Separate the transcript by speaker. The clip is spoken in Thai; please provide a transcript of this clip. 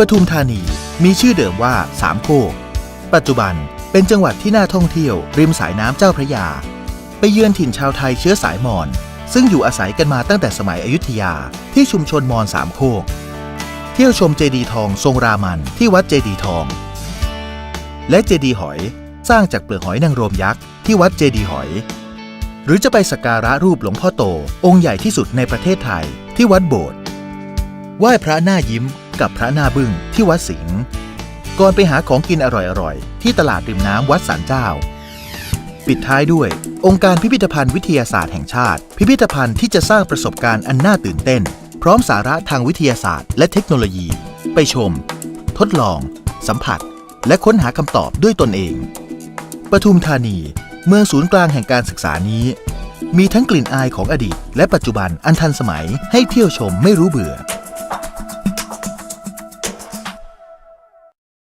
Speaker 1: ปทุมธานีมีชื่อเดิมว่าสามโคก ปัจจุบันเป็นจังหวัดที่น่าท่องเที่ยวริมสายน้ำเจ้าพระยา ไปเยือนถิ่นชาวไทยเชื้อสายมอญซึ่งอยู่อาศัยกันมาตั้งแต่สมัยอยุธยาที่ชุมชนมอญสามโคก เที่ยวชมเจดีทองทรงรามันที่วัดเจดีทอง และเจดีหอยสร้างจากเปลือกหอยนางรมยักษ์ที่วัดเจดีหอย หรือจะไปสักการะรูปหลวงพ่อโต องค์ใหญ่ที่สุดในประเทศไทยที่วัดโบสถ์ไหว้พระหน้ายิ้ม กับพระนาบึ้งที่วัดสิงห์ก่อนไปหาของกินอร่อยๆ ที่ตลาดริมน้ำวัดสันเจ้า ปิดท้ายด้วย องค์การพิพิธภัณฑ์วิทยาศาสตร์แห่งชาติ พิพิธภัณฑ์ที่จะสร้างประสบการณ์อันน่าตื่นเต้น พร้อมสาระทางวิทยาศาสตร์และเทคโนโลยี ไปชม ทดลอง สัมผัส และค้นหาคำตอบด้วยตนเองปทุมธานี เมืองศูนย์กลางแห่งการศึกษานี้ มีทั้งกลิ่นอายของอดีต และปัจจุบันอันทันสมัยให้เที่ยวชมไม่รู้เบื่อ